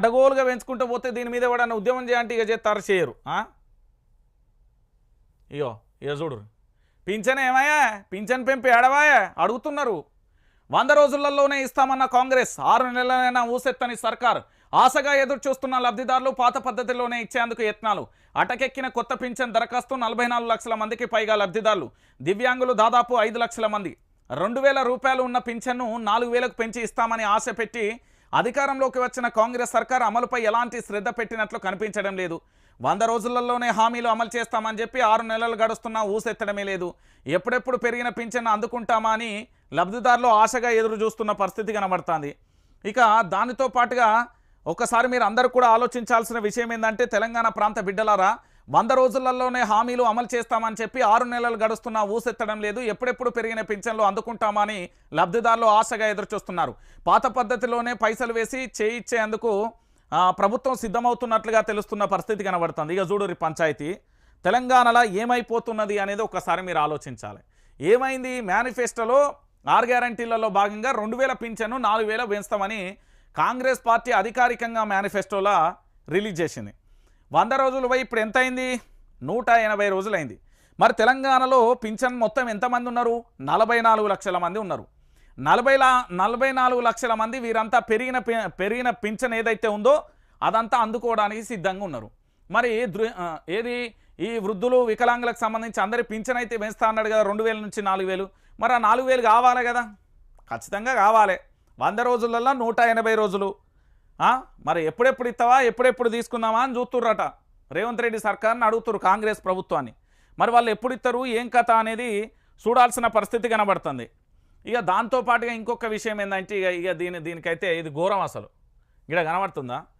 అడగోలుగా పెంచుకుంటూ పోతే దీని మీద ఎవడన్నా ఉద్యమం చేయంటే ఇక చేస్తారు చేయరు. ఆ? ఇగో ఇక చూడు. పింఛన్ ఏమయ్యా? పింఛన్ పెంపు ఏడవాయా? అడుగుతున్నారు. వంద రోజులలోనే ఇస్తామన్న కాంగ్రెస్ ఆరు నెలలైనా ఊసెత్తని సర్కార్ ఆశగా ఎదురు చూస్తున్న లబ్ధిదారులు పాత పద్ధతిలోనే ఇచ్చేందుకు యత్నాలు. అటకెక్కిన కొత్త పింఛన్ దరఖాస్తు నలభై లక్షల మందికి పైగా లబ్ధిదారులు. దివ్యాంగులు దాదాపు ఐదు లక్షల మంది. రెండు వేల రూపాయలు ఉన్న పింఛన్ను నాలుగు వేలకు పెంచి ఇస్తామని ఆశ పెట్టి అధికారంలోకి వచ్చిన కాంగ్రెస్ సర్కార్ అమలుపై ఎలాంటి శ్రద్ధ పెట్టినట్లు కనిపించడం లేదు. వంద రోజులలోనే హామీలు అమలు చేస్తామని చెప్పి ఆరు నెలలు గడుస్తున్నా ఊసెత్తడమే లేదు. ఎప్పుడెప్పుడు పెరిగిన పింఛన్ అందుకుంటామా అని లబ్ధిదారులు ఆశగా ఎదురు చూస్తున్న పరిస్థితి కనబడుతుంది. ఇక దానితో పాటుగా ఒకసారి మీరు అందరూ కూడా ఆలోచించాల్సిన విషయం ఏంటంటే తెలంగాణ ప్రాంత బిడ్డలారా వంద రోజులలోనే హామీలు అమలు చేస్తామని చెప్పి ఆరు నెలలు గడుస్తున్నా ఊసెత్తడం లేదు. ఎప్పుడెప్పుడు పెరిగిన పింఛన్లు అందుకుంటామని లబ్ధిదారులు ఆశగా ఎదురుచూస్తున్నారు. పాత పద్ధతిలోనే పైసలు వేసి చేయిచ్చేందుకు ప్రభుత్వం సిద్ధమవుతున్నట్లుగా తెలుస్తున్న పరిస్థితి కనబడుతుంది. ఇక చూడు పంచాయతీ. తెలంగాణలో ఏమైపోతున్నది అనేది ఒకసారి మీరు ఆలోచించాలి. ఏమైంది? మేనిఫెస్టోలో ఆరు గ్యారంటీలలో భాగంగా రెండు వేల పింఛను నాలుగు వేల పెంచుతామని కాంగ్రెస్ పార్టీ అధికారికంగా మేనిఫెస్టోలా రిలీజ్ చేసింది. వంద రోజులు పోయి ఇప్పుడు ఎంత అయింది? నూట ఎనభై రోజులైంది. మరి తెలంగాణలో పింఛన్ మొత్తం ఎంతమంది ఉన్నారు? నలభై నాలుగు లక్షల మంది ఉన్నారు. నలభై నలభై నాలుగు లక్షల మంది వీరంతా పెరిగిన పెరిగిన పింఛన్ ఏదైతే ఉందో అదంతా అందుకోవడానికి సిద్ధంగా ఉన్నారు. మరి దృ- ఏది? ఈ వృద్ధులు వికలాంగులకు సంబంధించి అందరి పింఛన్ అయితే పెంచుతా అన్నాడు కదా రెండు వేల నుంచి నాలుగు వేలు. మరి ఆ నాలుగు వేలు కావాలి కదా? ఖచ్చితంగా కావాలి. వంద రోజులలో నూట ఎనభై రోజులు. మరి ఎప్పుడెప్పుడు ఇస్తావా? ఎప్పుడెప్పుడు తీసుకుందామా అని చూస్తుర్రట. రేవంత్ రెడ్డి సర్కార్ని అడుగుతున్నారు కాంగ్రెస్ ప్రభుత్వాన్ని. మరి వాళ్ళు ఎప్పుడు ఇస్తారు? ఏం కథ అనేది చూడాల్సిన పరిస్థితి కనబడుతుంది. ఇక దాంతోపాటుగా ఇంకొక విషయం ఏంటంటే ఇక ఇక దీని దీనికైతే ఇది ఘోరం అసలు. ఇక్కడ కనబడుతుందా?